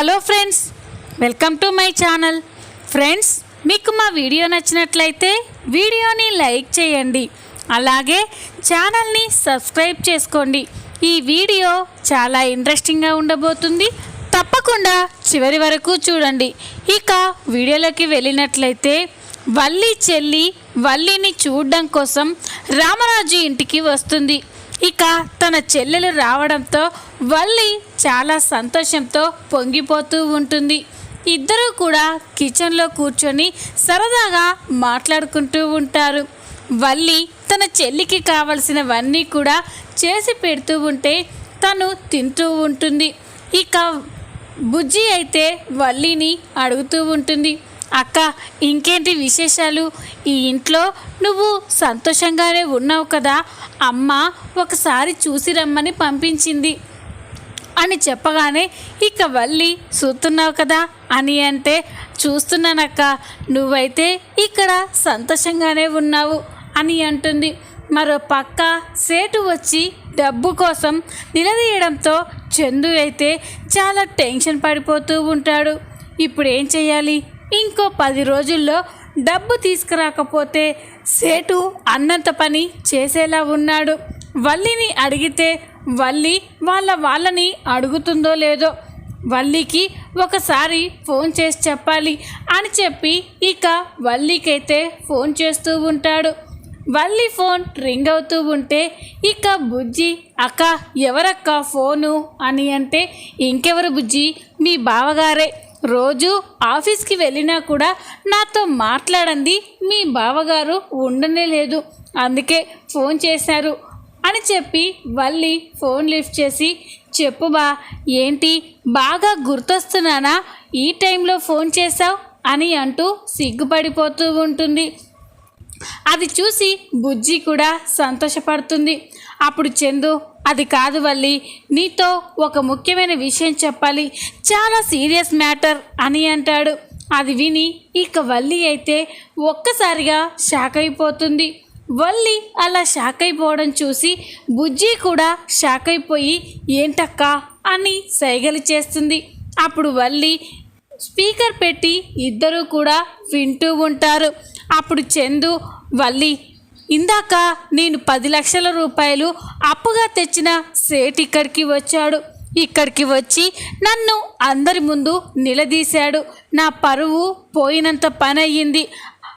Hello friends welcome to my channel. Friends మీకు మా video నచ్చినట్లయితే వీడియోని లైక్ చేయండి. అలాగే ఛానల్ని సబ్స్క్రైబ్ చేసుకోండి. ఈ వీడియో చాలా ఇంట్రెస్టింగ్గా ఉండబోతుంది. తప్పకుండా చివరి వరకు చూడండి. ఇక వీడియోలోకి వెళ్ళినట్లయితే వల్లి చెల్లి వల్లిని చూడడం కోసం రామరాజు ఇంటికి వస్తుంది. ఇక తన చెల్లెలు రావడంతో వల్లి చాలా సంతోషంతో పొంగిపోతూ ఉంటుంది. ఇద్దరూ కూడా కిచెన్లో కూర్చొని సరదాగా మాట్లాడుకుంటూ ఉంటారు. వల్లి తన చెల్లికి కావలసినవన్నీ కూడా చేసి పెడుతూ ఉంటే తను తింటూ ఉంటుంది. ఇక బుజ్జి అయితే వల్లిని అడుగుతూ ఉంటుంది. అక్క ఇంకేంటి విశేషాలు? ఈ ఇంట్లో నువ్వు సంతోషంగానే ఉన్నావు కదా. అమ్మ ఒకసారి చూసి రమ్మని పంపించింది. అని చెప్పగానే ఇక వల్లి చూస్తున్నావు కదా? అని అంటే చూస్తున్నానక్క నువ్వైతే ఇక్కడ సంతోషంగానే ఉన్నావు అని అంటుంది. మరో పక్క సేటు వచ్చి డబ్బు కోసం నిలదీయడంతో చందు అయితే చాలా టెన్షన్ పడిపోతూ ఉంటాడు. ఇప్పుడు ఏం చేయాలి ఇంకో పది రోజుల్లో డబ్బు తీసుకురాకపోతే సేటు అన్నంత పని చేసేలా ఉన్నాడు. వల్లిని అడిగితే వల్లి వాళ్ళ వాళ్ళని అడుగుతుందో లేదో వల్లికి ఒకసారి ఫోన్ చేసి చెప్పాలి అని చెప్పి ఇక వల్లికైతే ఫోన్ చేస్తూ ఉంటాడు. వల్లి ఫోన్ రింగ్ అవుతూ ఉంటే ఇక బుజ్జి అక్క ఎవరక్క ఫోను? అని అంటే ఇంకెవరు బుజ్జి? మీ బావగారే. రోజు ఆఫీస్కి వెళ్ళినా కూడా నాతో మాట్లాడంది మీ బావగారు ఉండనే లేదు. అందుకే ఫోన్ చేశారు అని చెప్పి వల్లి ఫోన్ లిఫ్ట్ చేసి చెప్పు బా ఏంటి బాగా గుర్తొస్తున్నానా? ఈ టైంలో ఫోన్ చేశావు? అని అంటూ సిగ్గుపడిపోతూ ఉంటుంది. అది చూసి బుజ్జి కూడా సంతోషపడుతుంది. అప్పుడు చందు అది కాదు వల్లి నీతో ఒక ముఖ్యమైన విషయం చెప్పాలి. చాలా సీరియస్ మ్యాటర్ అని అంటాడు. అది విని ఇక వల్లి అయితే ఒక్కసారిగా షాక్ అయిపోతుంది. వల్లి అలా షాక్ అయిపోవడం చూసి బుజ్జి కూడా షాక్ అయిపోయి ఏంటక్క? అని సైగలు చేస్తుంది. అప్పుడు వల్లి స్పీకర్ పెట్టి ఇద్దరూ కూడా వింటూ ఉంటారు. అప్పుడు చందు వల్లి ఇందాక నేను పది లక్షల రూపాయలు అప్పుగా తెచ్చిన సేట్ ఇక్కడికి వచ్చాడు. ఇక్కడికి వచ్చి నన్ను అందరి ముందు నిలదీశాడు. నా పరువు పోయినంత పని అయ్యింది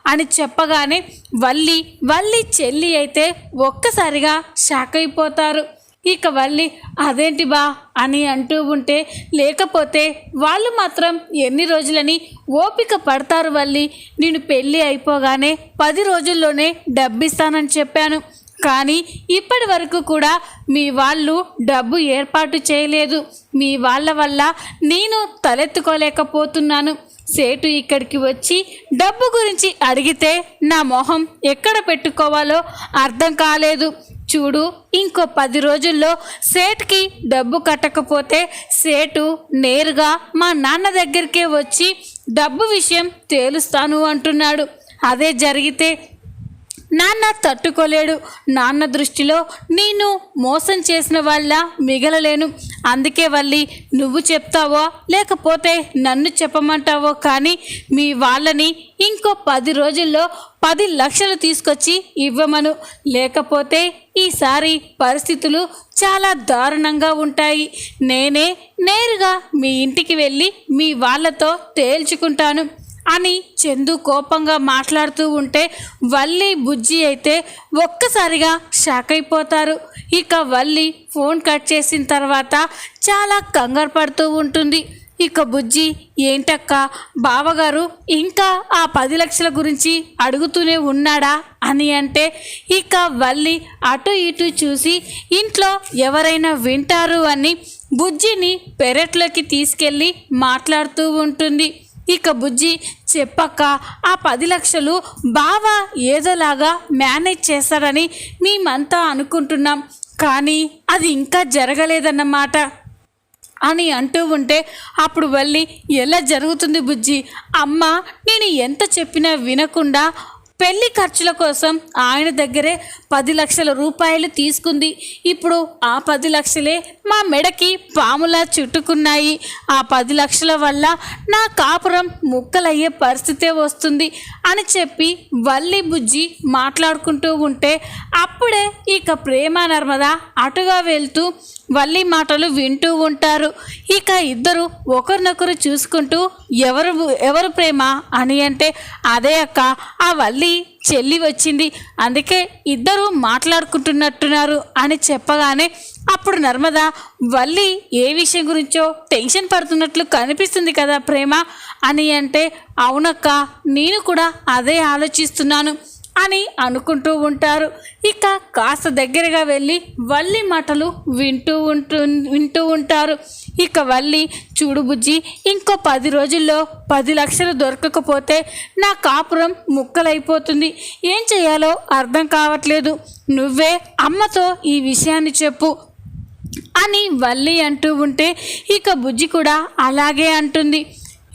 అని చెప్పగానే వల్లి వల్లి చెల్లి అయితే ఒక్కసారిగా షాక్ అయిపోతారు. ఇక వల్లి అదేంటి బా? అని అంటూ ఉంటే లేకపోతే వాళ్ళు మాత్రం ఎన్ని రోజులని ఓపిక పడతారు వల్లి? నేను పెళ్ళి అయిపోగానే పది రోజుల్లోనే డబ్బిస్తానని చెప్పాను. కానీ ఇప్పటి వరకు కూడా మీ వాళ్ళు డబ్బు ఏర్పాటు చేయలేదు. మీ వాళ్ళ వల్ల నేను తలెత్తుకోలేకపోతున్నాను. సేటు ఇక్కడికి వచ్చి డబ్బు గురించి అడిగితే నా మొహం ఎక్కడ పెట్టుకోవాలో అర్థం కాలేదు. చూడు. ఇంకో పది రోజుల్లో సేట్కి డబ్బు కట్టకపోతే సేటు నేరుగా మా నాన్న దగ్గరికే వచ్చి డబ్బు విషయం తేలుస్తాను అంటున్నాడు. అదే జరిగితే నాన్న తట్టుకోలేడు. నాన్న దృష్టిలో నేను మోసం చేసిన వాళ్ళ మిగలలేను. అందుకే వల్లి నువ్వు చెప్తావో లేకపోతే నన్ను చెప్పమంటావో కానీ మీ వాళ్ళని ఇంకో పది రోజుల్లో పది లక్షలు తీసుకొచ్చి ఇవ్వమను. లేకపోతే ఈసారి పరిస్థితులు చాలా దారుణంగా ఉంటాయి. నేనే నేరుగా మీ ఇంటికి వెళ్ళి మీ వాళ్ళతో తేల్చుకుంటాను. అని చందు కోపంగా మాట్లాడుతూ ఉంటే వల్లి బుజ్జి అయితే ఒక్కసారిగా షాక్ అయిపోతారు. ఇక వల్లి ఫోన్ కట్ చేసిన తర్వాత చాలా కంగారు పడుతూ ఉంటుంది. ఇక బుజ్జి ఏంటక్క బావగారు ఇంకా ఆ పది లక్షల గురించి అడుగుతూనే ఉన్నాడా? అని అంటే ఇక వల్లి అటు ఇటు చూసి ఇంట్లో ఎవరైనా వింటారు? అని బుజ్జిని పెరట్లోకి తీసుకెళ్ళి మాట్లాడుతూ ఉంటుంది. ఇక బుజ్జి చెప్పక్క ఆ పది లక్షలు బావ ఏదోలాగా మేనేజ్ చేస్తాడని మేమంతా అనుకుంటున్నాం. కానీ అది ఇంకా జరగలేదన్నమాట అని అంటూ ఉంటే అప్పుడు వెళ్ళి ఎలా జరుగుతుంది బుజ్జి? అమ్మ నేను ఎంత చెప్పినా వినకుండా పెళ్ళి ఖర్చుల కోసం ఆయన దగ్గరే పది లక్షల రూపాయలు తీసుకుంది. ఇప్పుడు ఆ పది లక్షలే మా మెడకి పాములా చుట్టుకున్నాయి. ఆ పది లక్షల వల్ల నా కాపురం ముక్కలయ్యే పరిస్థితే వస్తుంది అని చెప్పి వల్లి బుజ్జి మాట్లాడుకుంటూ ఉంటే అప్పుడే ఇక ప్రేమ నర్మద అటుగా వెళ్తూ వల్లి మాటలు వింటూ ఉంటారు. ఇక ఇద్దరు ఒకరినొకరు చూసుకుంటూ ఎవరు ఎవరు ప్రేమ అని అంటే అదే అక్క ఆ వల్లి చెల్లి వచ్చింది. అందుకే ఇద్దరు మాట్లాడుకుంటున్నట్టున్నారు అని చెప్పగానే అప్పుడు నర్మద వల్లి ఏ విషయం గురించో టెన్షన్ పడుతున్నట్లు కనిపిస్తుంది కదా ప్రేమ అని అంటే అవునక్క నేను కూడా అదే ఆలోచిస్తున్నాను. అని అనుకుంటూ ఉంటారు. ఇక కాస్త దగ్గరగా వెళ్ళి వల్లి మాటలు వింటూ ఉంటూ వింటూ ఉంటారు. ఇక వల్లి చూడు బుజ్జి ఇంకో పది రోజుల్లో పది లక్షలు దొరకకపోతే నా కాపురం ముక్కలైపోతుంది. ఏం చేయాలో అర్థం కావట్లేదు. నువ్వే అమ్మతో ఈ విషయాన్ని చెప్పు అని వల్లి అంటూ ఉంటే ఇక బుజ్జి కూడా అలాగే అంటుంది.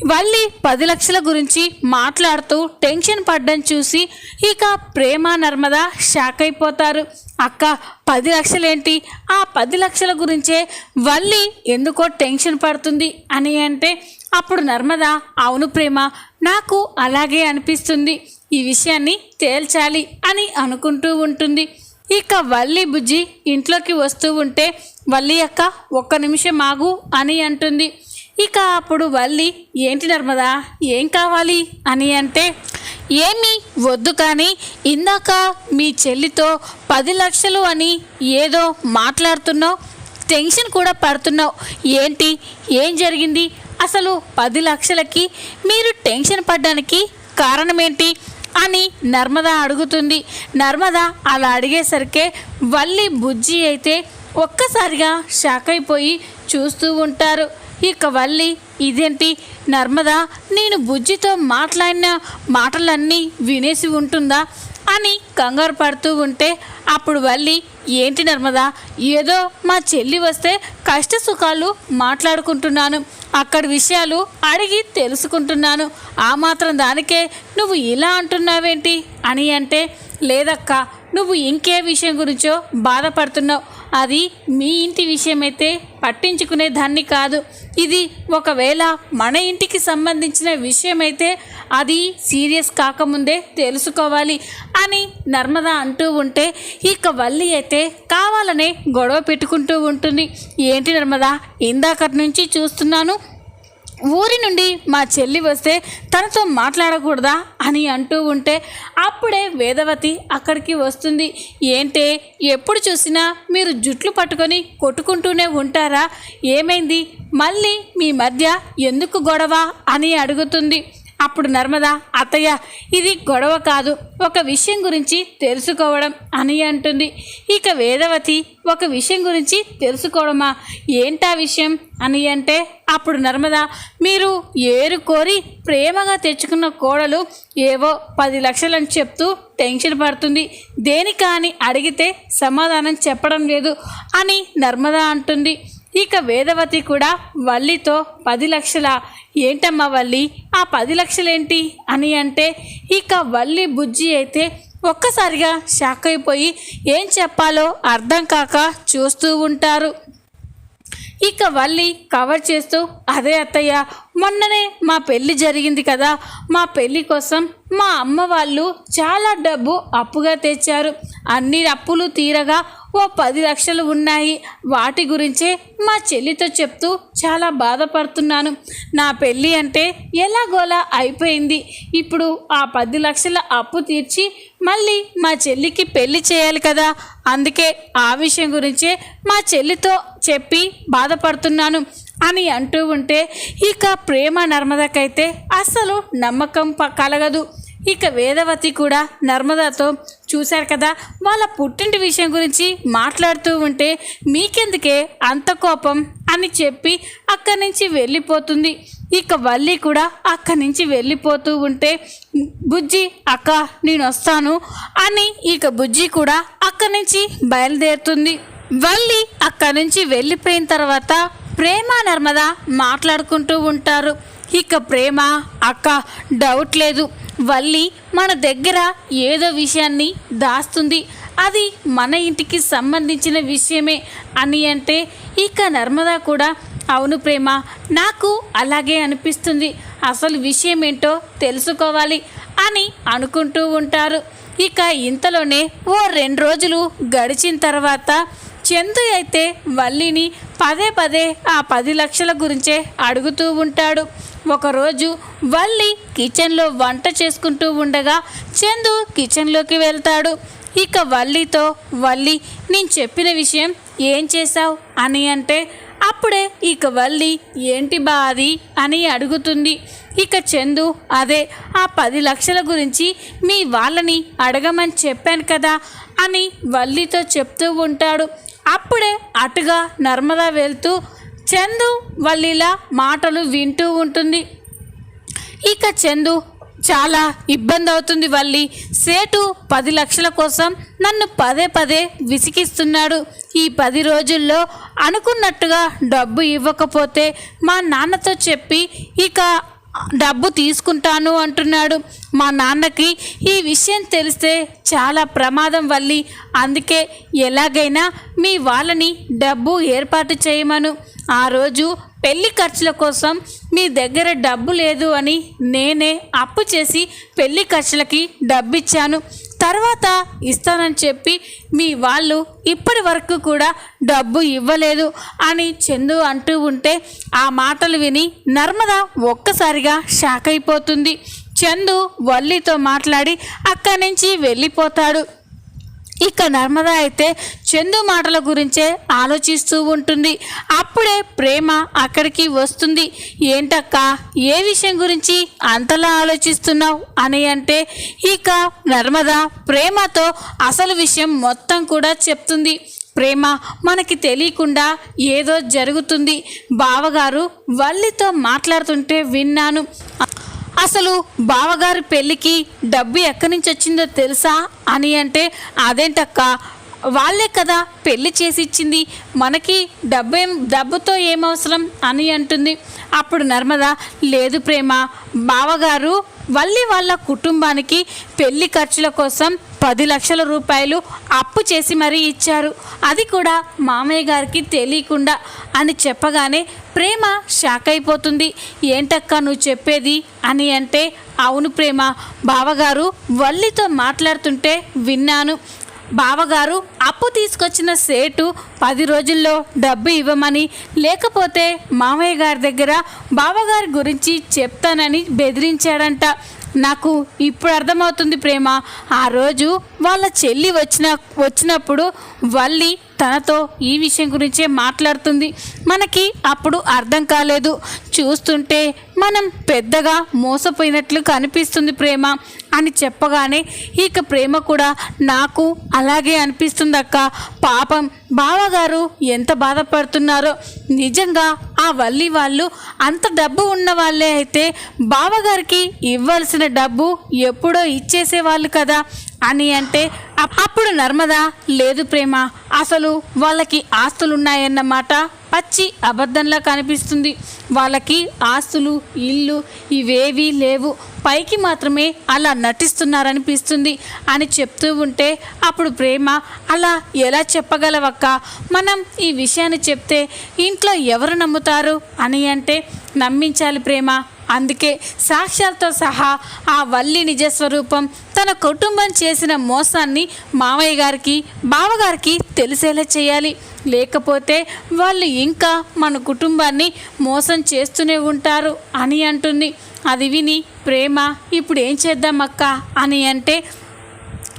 వల్లి పది లక్షల గురించి మాట్లాడుతూ టెన్షన్ పడ్డం చూసి ఇక ప్రేమ నర్మద షాక్ అయిపోతారు. అక్క పది లక్షలేంటి? ఆ పది లక్షల గురించే వల్లి ఎందుకో టెన్షన్ పడుతుంది అని అంటే అప్పుడు నర్మద అవును ప్రేమ నాకు అలాగే అనిపిస్తుంది. ఈ విషయాన్ని తేల్చాలి అని అనుకుంటూ ఉంటుంది. ఇక వల్లి బుజ్జి ఇంట్లోకి వస్తూ ఉంటే వల్లి అక్క ఒక్క నిమిషం ఆగు అని అంటుంది. ఇక అప్పుడు వల్లి ఏంటి నర్మదా ఏం కావాలి? అని అంటే ఏమీ వద్దు కానీ ఇందాక మీ చెల్లితో పది లక్షలు అని ఏదో మాట్లాడుతున్నావు. టెన్షన్ కూడా పడుతున్నావు. ఏంటి? ఏం జరిగింది? అసలు పది లక్షలకి మీరు టెన్షన్ పడ్డానికి కారణమేంటి? అని నర్మద అడుగుతుంది. నర్మద అలా అడిగేసరికే వల్లి బుజ్జి అయితే ఒక్కసారిగా షాక్ అయిపోయి చూస్తూ ఉంటారు. ఇక వల్లి ఇదేంటి? నర్మద నేను బుజ్జితో మాట్లాడిన మాటలన్నీ వినేసి ఉంటుందా? అని కంగారు పడుతూ ఉంటే అప్పుడు వల్లి ఏంటి నర్మదా? ఏదో మా చెల్లి వస్తే కష్ట సుఖాలు మాట్లాడుకుంటున్నాను. అక్కడి విషయాలు అడిగి తెలుసుకుంటున్నాను. ఆ మాత్రం దానికే నువ్వు ఇలా అంటున్నావేంటి? అని అంటే లేదక్కా నువ్వు ఇంకే విషయం గురించో బాధపడుతున్నావు. అది మీ ఇంటి విషయమైతే పట్టించుకునే దాన్ని కాదు. ఇది ఒకవేళ మన ఇంటికి సంబంధించిన విషయమైతే అది సీరియస్ కాకముందే తెలుసుకోవాలి అని నర్మద అంటూ ఉంటే ఇక వల్లి అయితే కావాలనే గొడవ పెట్టుకుంటూ ఉంటుంది. ఏంటి నర్మద ఇందాకటి నుంచి చూస్తున్నాను ఊరి నుండి మా చెల్లి వస్తే తనతో మాట్లాడకూడదా అని అంటూ ఉంటే అప్పుడే వేదవతి అక్కడికి వస్తుంది. ఏంటే ఎప్పుడు చూసినా మీరు జుట్లు పట్టుకొని కొట్టుకుంటూనే ఉంటారా? ఏమైంది? మళ్ళీ మీ మధ్య ఎందుకు గొడవ? అని అడుగుతుంది. అప్పుడు నర్మద అత్తయ్య ఇది గొడవ కాదు. ఒక విషయం గురించి తెలుసుకోవడం అని అంటుంది. ఇక వేదవతి ఒక విషయం గురించి తెలుసుకోవడమా? ఏంటా విషయం? అని అంటే అప్పుడు నర్మద మీరు ఏరు కోరి ప్రేమగా తెచ్చుకున్న కోడలు ఏవో పది లక్షలని చెప్తూ టెన్షన్ పడుతుంది. దేనికా అని అడిగితే సమాధానం చెప్పడం లేదు అని నర్మద అంటుంది. ఇక వేదవతి కూడా వల్లితో పది లక్షల ఏంటమ్మా వల్లి? ఆ పది లక్షలేంటి? అని అంటే ఇక వల్లి బుజ్జి అయితే ఒక్కసారిగా షాక్ అయిపోయి ఏం చెప్పాలో అర్థం కాక చూస్తూ ఉంటారు. ఇక వల్లి కవర్ చేస్తూ అదే అత్తయ్య మొన్ననే మా పెళ్ళి జరిగింది కదా. మా పెళ్ళి కోసం మా అమ్మ వాళ్ళు చాలా డబ్బు అప్పుగా తెచ్చారు. అన్ని అప్పులు తీరగా ఓ పది లక్షలు ఉన్నాయి. వాటి గురించే మా చెల్లితో చెప్తూ చాలా బాధపడుతున్నాను. నా పెళ్ళి అంటే ఎలాగోలా అయిపోయింది. ఇప్పుడు ఆ పది లక్షల అప్పు తీర్చి మళ్ళీ మా చెల్లికి పెళ్ళి చేయాలి కదా. అందుకే ఆ విషయం గురించే మా చెల్లితో చెప్పి బాధపడుతున్నాను అని అంటూ ఉంటే ఇక ప్రేమ నర్మదకైతే అస్సలు నమ్మకం ప- కలగదు. ఇక వేదవతి కూడా నర్మదాతో చూశారు కదా వాళ్ళ పుట్టింటి విషయం గురించి మాట్లాడుతూ ఉంటే మీకెందుకే అంత కోపం అని చెప్పి అక్కడి నుంచి వెళ్ళిపోతుంది. ఇక వల్లి కూడా అక్కడి నుంచి వెళ్ళిపోతూ ఉంటే బుజ్జి అక్క నేను వస్తాను అని ఇక బుజ్జి కూడా అక్కడి నుంచి బయలుదేరుతుంది. వల్లి అక్కడి నుంచి వెళ్ళిపోయిన తర్వాత ప్రేమ నర్మద మాట్లాడుకుంటూ ఉంటారు. ఇక ప్రేమ అక్క డౌట్ లేదు. వల్లి మన దగ్గర ఏదో విషయాన్ని దాస్తుంది. అది మన ఇంటికి సంబంధించిన విషయమే అని అంటే ఇక నర్మదా కూడా అవును ప్రేమ నాకు అలాగే అనిపిస్తుంది. అసలు విషయం ఏంటో తెలుసుకోవాలి అని అనుకుంటూ ఉంటారు. ఇక ఇంతలోనే ఓ రెండు రోజులు గడిచిన తర్వాత చందు అయితే వల్లిని పదే పదే ఆ పది లక్షల గురించే అడుగుతూ ఉంటాడు. ఒకరోజు వల్లి కిచెన్లో వంట చేసుకుంటూ ఉండగా చందు కిచెన్లోకి వెళ్తాడు. ఇక వల్లితో వల్లి నేను చెప్పిన విషయం ఏం చేశావు? అని అంటే అప్పుడే ఇక వల్లి ఏంటి బాది అని అడుగుతుంది. ఇక చందు అదే ఆ పది లక్షల గురించి మీ వాళ్ళని అడగమని చెప్పాను కదా అని వల్లితో చెప్తూ ఉంటాడు. అప్పుడే అటుగా నర్మదా వెళ్తూ చందు వల్లిలా మాటలు వింటూ ఉంటుంది. ఇక చందు చాలా ఇబ్బంది అవుతుంది వల్లి. సేటు పది లక్షల కోసం నన్ను పదే పదే విసిగిస్తున్నాడు. ఈ పది రోజుల్లో అనుకున్నట్టుగా డబ్బు ఇవ్వకపోతే మా నాన్నతో చెప్పి ఇక డబ్బు తీసుకుంటాను అంటున్నాడు. మా నాన్నకి ఈ విషయం తెలిస్తే చాలా ప్రమాదం వల్లి. అందుకే ఎలాగైనా మీ వాళ్ళని డబ్బు ఏర్పాటు చేయమను. ఆ రోజు పెళ్ళి ఖర్చుల కోసం మీ దగ్గర డబ్బు లేదు అని నేనే అప్పు చేసి పెళ్ళి ఖర్చులకి డబ్బిచ్చాను. తర్వాత ఇస్తానని చెప్పి మీ వాళ్ళు ఇప్పటి వరకు కూడా డబ్బు ఇవ్వలేదు అని చందు అంటూ ఉంటే ఆ మాటలు విని నర్మద ఒక్కసారిగా షాక్ అయిపోతుంది చందు వల్లితో మాట్లాడి అక్కడి నుంచి వెళ్ళిపోతాడు. ఇక నర్మద అయితే చందు మాటల గురించే ఆలోచిస్తూ ఉంటుంది. అప్పుడే ప్రేమ అక్కడికి వస్తుంది. ఏంటక్క ఏ విషయం గురించి అంతలా ఆలోచిస్తున్నావు అని అంటే ఇక నర్మద ప్రేమతో అసలు విషయం మొత్తం కూడా చెప్తుంది. ప్రేమ మనకి తెలియకుండా ఏదో జరుగుతుంది. బావగారు వల్లితో మాట్లాడుతుంటే విన్నాను. అసలు బావగారి పెళ్ళికి డబ్బు ఎక్కడి నుంచి వచ్చిందో తెలుసా అని అంటే అదేంటక్క? వాళ్ళే కదా పెళ్ళి చేసి ఇచ్చింది. మనకి డబ్బేం డబ్బుతో ఏమవసరం అని అంటుంది. అప్పుడు నర్మద లేదు ప్రేమ బావగారు వల్లి వాళ్ళ కుటుంబానికి పెళ్ళి ఖర్చుల కోసం పది లక్షల రూపాయలు అప్పు చేసి మరీ ఇచ్చారు. అది కూడా మామయ్య గారికి తెలియకుండా అని చెప్పగానే ప్రేమ షాక్ అయిపోతుంది. ఏంటక్క నువ్వు చెప్పేది అని అంటే అవును ప్రేమ బావగారు వల్లితో మాట్లాడుతుంటే విన్నాను. బావగారు అప్పు తీసుకొచ్చిన సేటు పది రోజుల్లో డబ్బు ఇవ్వమని లేకపోతే మామయ్య గారి దగ్గర బావగారి గురించి చెప్తానని బెదిరించాడంట. నాకు ఇప్పుడు అర్థమవుతుంది ప్రేమ. ఆ రోజు వాళ్ళ చెల్లి వచ్చిన వచ్చినప్పుడు వల్లి తనతో ఈ విషయం గురించే మాట్లాడుతుంది. మనకి అప్పుడు అర్థం కాలేదు. చూస్తుంటే మనం పెద్దగా మోసపోయినట్లు కనిపిస్తుంది ప్రేమ అని చెప్పగానే ఇక ప్రేమ కూడా నాకు అలాగే అనిపిస్తుంది అక్క పాపం బావగారు ఎంత బాధపడుతున్నారో. నిజంగా ఆ వల్లి వాళ్ళు అంత డబ్బు ఉన్న వాళ్ళే అయితే బావగారికి ఇవ్వాల్సిన డబ్బు ఎప్పుడో ఇచ్చేసేవాళ్ళు కదా. అని అంటే అప్- అప్పుడు నర్మద లేదు ప్రేమ అసలు వాళ్ళకి ఆస్తులున్నాయన్నమాట. పచ్చి అబద్ధంలా కనిపిస్తుంది. వాళ్ళకి ఆస్తులు ఇల్లు ఇవేవీ లేవు. పైకి మాత్రమే అలా నటిస్తున్నారనిపిస్తుంది అని చెప్తూ ఉంటే అప్పుడు ప్రేమ అలా ఎలా చెప్పగలవక్క? మనం ఈ విషయాన్ని చెప్తే ఇంట్లో ఎవరు నమ్ముతారు? అని అంటే నమ్మించాలి ప్రేమ. అందుకే సాక్ష్యాలతో సహా ఆ వల్లి నిజస్వరూపం తన కుటుంబం చేసిన మోసాన్ని మామయ్య గారికి బావగారికి తెలిసేలా చేయాలి. లేకపోతే వాళ్ళు ఇంకా మన కుటుంబాన్ని మోసం చేస్తూనే ఉంటారు అని అంటుంది. అది విని ప్రేమ ఇప్పుడు ఏం చేద్దాం అక్క? అని అంటే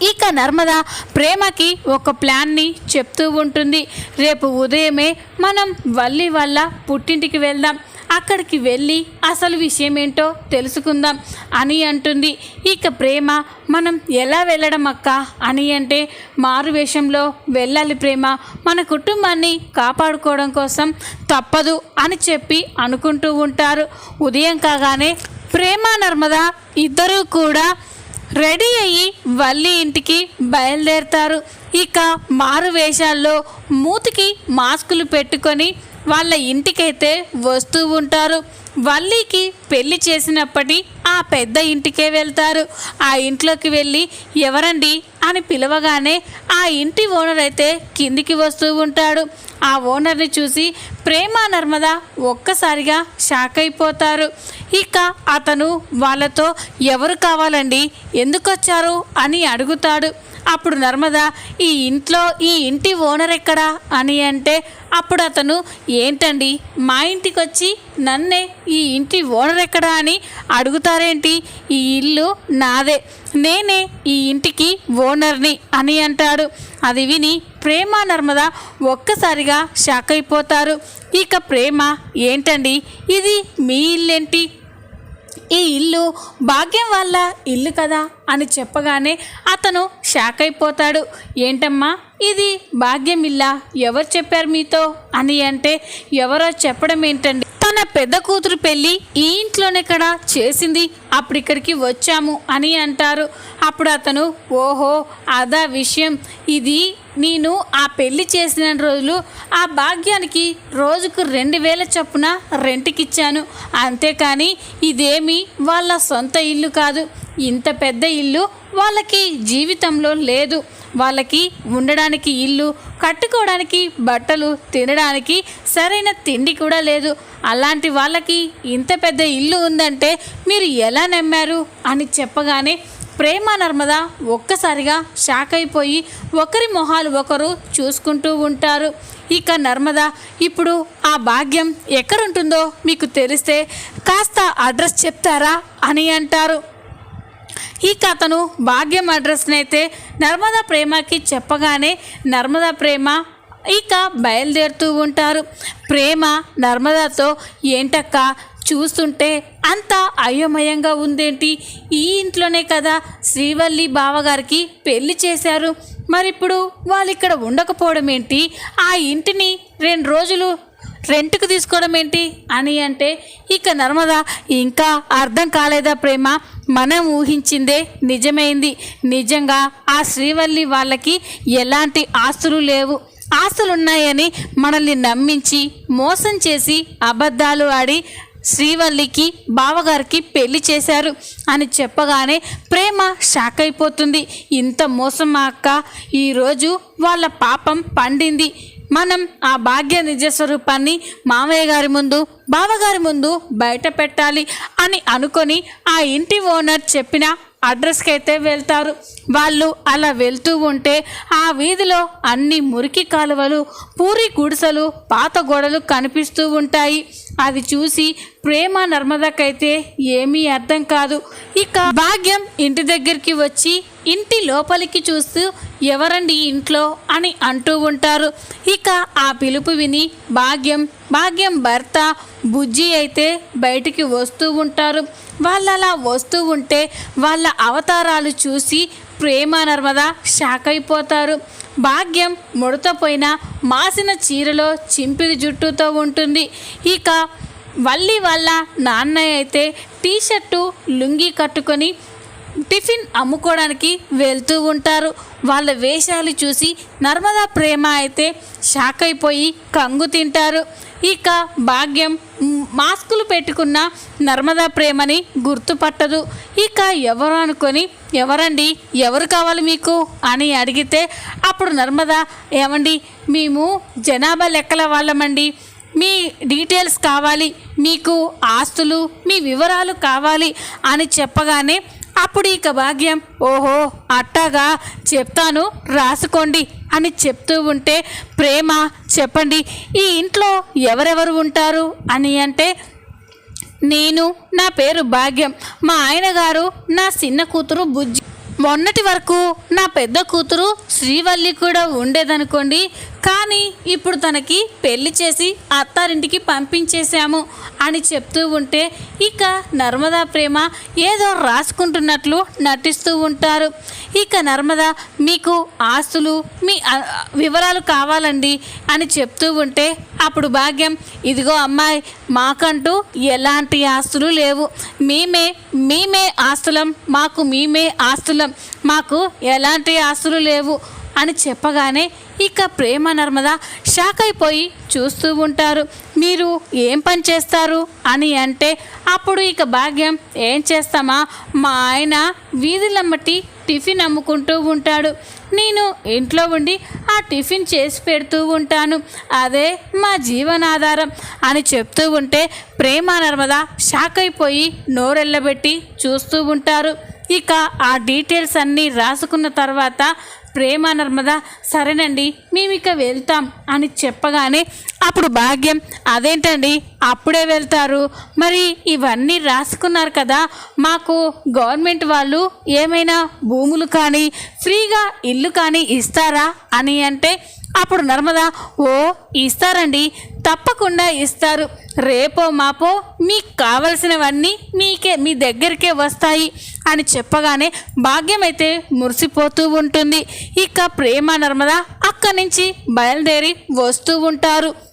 ఇక నర్మద ప్రేమకి ఒక ప్లాన్ని చెప్తూ ఉంటుంది. రేపు ఉదయమే మనం వల్లి వల్ల పుట్టింటికి వెళ్దాం. అక్కడికి వెళ్ళి అసలు విషయం ఏంటో తెలుసుకుందాం అని అంటుంది. ఇక ప్రేమ మనం ఎలా వెళ్ళడం అక్క? అని అంటే మారు వేషంలో వెళ్ళాలి ప్రేమ. మన కుటుంబాన్ని కాపాడుకోవడం కోసం తప్పదు అని చెప్పి అనుకుంటూ ఉంటారు. ఉదయం కాగానే ప్రేమ నర్మద ఇద్దరూ కూడా రెడీ అయ్యి వల్లి ఇంటికి బయలుదేరుతారు. ఇక మారు వేషాల్లో మూతికి మాస్కులు పెట్టుకొని వాళ్ళ ఇంటికైతే వస్తూ ఉంటారు. వల్లీకి పెళ్ళి చేసినప్పటి ఆ పెద్ద ఇంటికే వెళ్తారు. ఆ ఇంట్లోకి వెళ్ళి ఎవరండి? అని పిలవగానే ఆ ఇంటి ఓనర్ అయితే కిందికి వస్తూ ఉంటాడు. ఆ ఓనర్ని చూసి ప్రేమ నర్మద ఒక్కసారిగా షాక్ అయిపోతారు. ఇక అతను వాళ్ళతో ఎవరు కావాలండి? ఎందుకు వచ్చారు అని అడుగుతాడు. అప్పుడు నర్మద ఈ ఇంట్లో ఈ ఇంటి ఓనర్ ఎక్కడా? అని అంటే అప్పుడు అతను ఏంటండి? మా ఇంటికి వచ్చి నన్నే ఈ ఇంటి ఓనర్ ఎక్కడా అని అడుగుతారేంటి? ఈ ఇల్లు నాదే. నేనే ఈ ఇంటికి ఓనర్ని అని అంటాడు. అది విని ప్రేమ నర్మద ఒక్కసారిగా షాక్ అయిపోతారు ఇక ప్రేమ ఏంటండి? ఇది మీ ఇల్లేంటి? ఈ ఇల్లు భాగ్యం వల్ల ఇల్లు కదా అని చెప్పగానే అతను షాక్ అయిపోతాడు. ఏంటమ్మా ఇది భాగ్యం ఇల్లా? ఎవరు చెప్పారు మీతో? అని అంటే ఎవరో చెప్పడం ఏంటండి? తన పెద్ద కూతురు పెళ్ళి ఈ ఇంట్లోనే కదా చేసింది. అప్పుడు ఇక్కడికి వచ్చాము అని అంటారు. అప్పుడు అతను ఓహో అదా విషయం. ఇది నేను ఆ పెళ్ళి చేసిన రోజులు ఆ భాగ్యానికి రోజుకు రెండు వేల చొప్పున రెంట్కి ఇచ్చాను అంతేకాని ఇదేమి వాళ్ళ సొంత ఇల్లు కాదు. ఇంత పెద్ద ఇల్లు వాళ్ళకి జీవితంలో లేదు. వాళ్ళకి ఉండడానికి ఇల్లు కట్టుకోవడానికి బట్టలు తినడానికి సరైన తిండి కూడా లేదు. అలాంటి వాళ్ళకి ఇంత పెద్ద ఇల్లు ఉందంటే మీరు ఎలా నమ్మారు? అని చెప్పగానే ప్రేమ నర్మద ఒక్కసారిగా షాక్ అయిపోయి ఒకరి మొహాలు ఒకరు చూసుకుంటూ ఉంటారు. ఇక నర్మద ఇప్పుడు ఆ భాగ్యం ఎక్కడుంటుందో మీకు తెలిస్తే కాస్త అడ్రస్ చెప్తారా? అని అంటారు. ఇక అతను భాగ్యం అడ్రస్ని అయితే నర్మదా ప్రేమకి చెప్పగానే నర్మదా ప్రేమ ఇక బయలుదేరుతూ ఉంటారు. ప్రేమ నర్మదాతో ఏంటక్క చూస్తుంటే అంత అయోమయంగా ఉందేంటి? ఈ ఇంట్లోనే కదా శ్రీవల్లి బావగారికి పెళ్ళి చేశారు. మరిప్పుడు వాళ్ళు ఇక్కడ ఉండకపోవడం ఏంటి ఆ ఇంటిని రెండు రోజులు రెంట్కి తీసుకోవడం ఏంటి అని అంటే ఇక నర్మద ఇంకా అర్థం కాలేదా ప్రేమ? మనం ఊహించిందే నిజమైంది. నిజంగా ఆ శ్రీవల్లి వాళ్ళకి ఎలాంటి ఆస్తులు లేవు. ఆస్తులున్నాయని మనల్ని నమ్మించి మోసం చేసి అబద్ధాలు ఆడి శ్రీవల్లికి బావగారికి పెళ్ళి చేశారు అని చెప్పగానే ప్రేమ షాక్ అయిపోతుంది. ఇంత మోసం మా అక్క. ఈరోజు వాళ్ళ పాపం పండింది. మనం ఆ భాగ్య నిజ స్వరూపాన్ని మామయ్య గారి ముందు బావగారి ముందు బయట పెట్టాలి అని అనుకొని ఆ ఇంటి ఓనర్ చెప్పిన అడ్రస్కి అయితే వెళ్తారు. వాళ్ళు అలా వెళ్తూ ఉంటే ఆ వీధిలో అన్ని మురికి కాలువలు పూరి గుడిసెలు పాత గోడలు కనిపిస్తూ ఉంటాయి. అది చూసి ప్రేమ నర్మదకైతే ఏమీ అర్థం కాదు. ఇక భాగ్యం ఇంటి దగ్గరికి వచ్చి ఇంటి లోపలికి చూస్తూ ఎవరండి ఇంట్లో అని అంటూ ఉంటారు. ఇక ఆ పిలుపు విని భాగ్యం భాగ్యం భర్త బుజ్జి అయితే బయటికి వస్తూ ఉంటారు. వాళ్ళు అలా వస్తూ ఉంటే వాళ్ళ అవతారాలు చూసి ప్రేమ నర్మద షాక్ అయిపోతారు భాగ్యం ముడతపోయిన మాసిన చీరలో చింపిరి జుట్టుతో ఉంటుంది. ఇక వల్లి వాళ్ళ నాన్నయ్య అయితే టీషర్టు లుంగి కట్టుకొని టిఫిన్ అమ్ముకోవడానికి వెళ్తూ ఉంటారు. వాళ్ళ వేషాలు చూసి నర్మదా ప్రేమ అయితే షాక్ అయిపోయి కంగు తింటారు. ఇక భాగ్యం మాస్కులు పెట్టుకున్న నర్మదా ప్రేమని గుర్తుపట్టదు. ఇక ఎవరు అనుకొని ఎవరండి? ఎవరు కావాలి మీకు? అని అడిగితే అప్పుడు నర్మదా ఏమండి? మేము జనాభా లెక్కల వాళ్ళమండి. మీ డీటెయిల్స్ కావాలి మీకు ఆస్తులు మీ వివరాలు కావాలి అని చెప్పగానే అప్పుడు ఇక భాగ్యం ఓహో అట్టాగా చెప్తాను రాసుకోండి అని చెప్తూ ఉంటే ప్రేమ చెప్పండి ఈ ఇంట్లో ఎవరెవరు ఉంటారు? అని అంటే నేను నా పేరు భాగ్యం మా ఆయన గారు నా చిన్న కూతురు బుజ్జి. మొన్నటి వరకు నా పెద్ద కూతురు శ్రీవల్లి కూడా ఉండేదనుకోండి కానీ ఇప్పుడు తనకి పెళ్ళి చేసి అత్తారింటికి పంపించేశాము అని చెప్తూ ఉంటే ఇక నర్మదా ప్రేమ ఏదో రాసుకుంటున్నట్లు నటిస్తూ ఉంటారు. ఇక నర్మద మీకు ఆస్తులు మీ వివరాలు కావాలండి అని చెప్తూ ఉంటే అప్పుడు భాగ్యం ఇదిగో అమ్మాయి మాకంటూ ఎలాంటి ఆస్తులు లేవు. మేమే మేమే ఆస్తులం మాకు మేమే ఆస్తులం మాకు ఎలాంటి ఆస్తులు లేవు అని చెప్పగానే ఇక ప్రేమ నర్మద షాక్ అయిపోయి చూస్తూ ఉంటారు. మీరు ఏం పని చేస్తారు? అని అంటే అప్పుడు ఇక భాగ్యం ఏం చేస్తామా? మా ఆయన వీధులమ్మటి టిఫిన్ అమ్ముకుంటూ ఉంటాడు. నేను ఇంట్లో ఉండి ఆ టిఫిన్ చేసి పెడుతూ ఉంటాను. అదే మా జీవనాధారం అని చెప్తూ ఉంటే ప్రేమ నర్మద షాక్ అయిపోయి నోరెళ్ళబెట్టి చూస్తూ ఉంటారు. ఇక ఆ డీటెయిల్స్ అన్నీ రాసుకున్న తర్వాత ప్రేమ నర్మద సరేనండి మేము ఇక వెళ్తాం అని చెప్పగానే అప్పుడు భాగ్యం అదేంటండి అప్పుడే వెళ్తారు. మరి ఇవన్నీ రాసుకున్నారు కదా మాకు గవర్నమెంట్ వాళ్ళు ఏమైనా భూములు కానీ ఫ్రీగా ఇల్లు కానీ ఇస్తారా అని అంటే అప్పుడు నర్మద ఓ ఇస్తారండి. తప్పకుండా ఇస్తారు. రేపో మాపో మీకు కావలసినవన్నీ మీకే మీ దగ్గరికే వస్తాయి అని చెప్పగానే భాగ్యం అయితే మురిసిపోతూ ఉంటుంది. ఇక ప్రేమ నర్మద అక్కడి నుంచి బయలుదేరి వస్తూ ఉంటారు.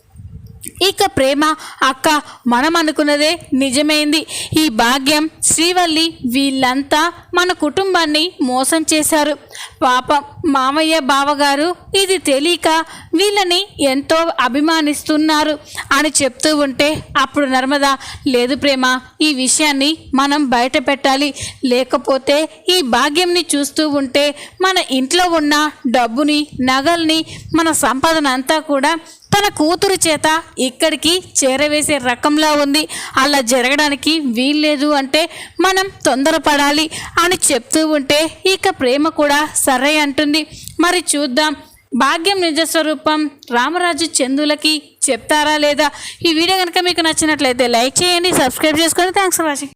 ఇక ప్రేమ అక్క మనం అనుకున్నదే నిజమైంది. ఈ భాగ్యం శ్రీవల్లి వీళ్ళంతా మన కుటుంబాన్ని మోసం చేశారు. పాపం మామయ్య బావగారు ఇది తెలియక వీళ్ళని ఎంతో అభిమానిస్తున్నారు అని చెప్తూ ఉంటే అప్పుడు నర్మద లేదు ప్రేమ ఈ విషయాన్ని మనం బయట పెట్టాలి. లేకపోతే ఈ భాగ్యంని చూస్తూ ఉంటే మన ఇంట్లో ఉన్న డబ్బుని నగల్ని మన సంపదన అంతా కూడా తన కూతురు చేత ఇక్కడికి చేరవేసే రకంలా ఉంది. అలా జరగడానికి వీల్లేదు అంటే మనం తొందరపడాలి అని చెప్తూ ఉంటే ఇక ప్రేమ కూడా సరే అంటుంది. మరి చూద్దాం. భాగ్యం నిజస్వరూపం రామరాజు చందులకి చెప్తారా లేదా? ఈ వీడియో కనుక మీకు నచ్చినట్లయితే లైక్ చేయండి సబ్స్క్రైబ్ చేసుకోండి థ్యాంక్స్ ఫర్ వాచింగ్.